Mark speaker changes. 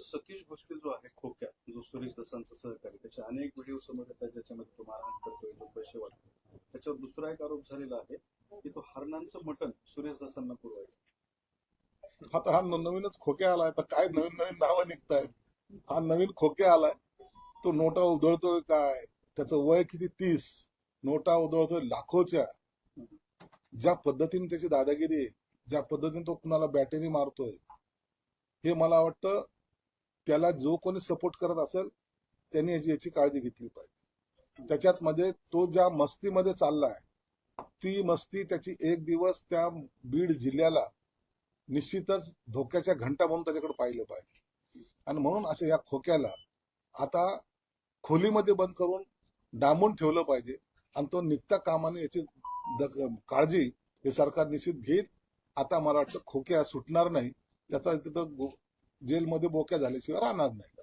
Speaker 1: सतीश भोसले जो आहे खोक्या जो सुरेश दसांचा सहकारी त्याचे अनेक व्हिडिओ समोर येतात ज्याच्यामध्ये तो मारहाण करतोय जो पैसे वाटतो त्याच्यावर दुसरा एक आरोप झालेला आहे की तो हरणांचं मटण सुरेश दसांना पुरवायचं.
Speaker 2: आता हा नवीनच खोक्या आलाय आता काय नवीन नवीन नावं निघताय हा नवीन खोक्या आलाय तो नोटा उधळतोय काय? त्याचं वय किती? तीस. नोटा उधळतोय लाखोच्या. ज्या पद्धतीने त्याची दादागिरी आहे ज्या पद्धतीने तो कुणाला बॅटरी मारतोय हे मला वाटतं त्याला जो कोणी सपोर्ट करत असेल त्यांनी याची याची काळजी घेतली पाहिजे. त्याच्यात मध्ये तो ज्या मस्तीमध्ये चाललाय ती मस्ती त्याची एक दिवस त्या बीड जिल्ह्याला निश्चितच धोक्याच्या घंटा म्हणून त्याच्याकडे पाहिलं पाहिजे. आणि म्हणून असं या खोक्याला आता खोलीमध्ये बंद करून डांबून ठेवलं पाहिजे आणि तो निघता कामाने याची काळजी हे सरकार निश्चित घेईल. आता मला वाटतं खोक्या सुटणार नाही. त्याचा तिथं जेलमध्ये बोक्या झाल्याशिवाय राहणार नाही.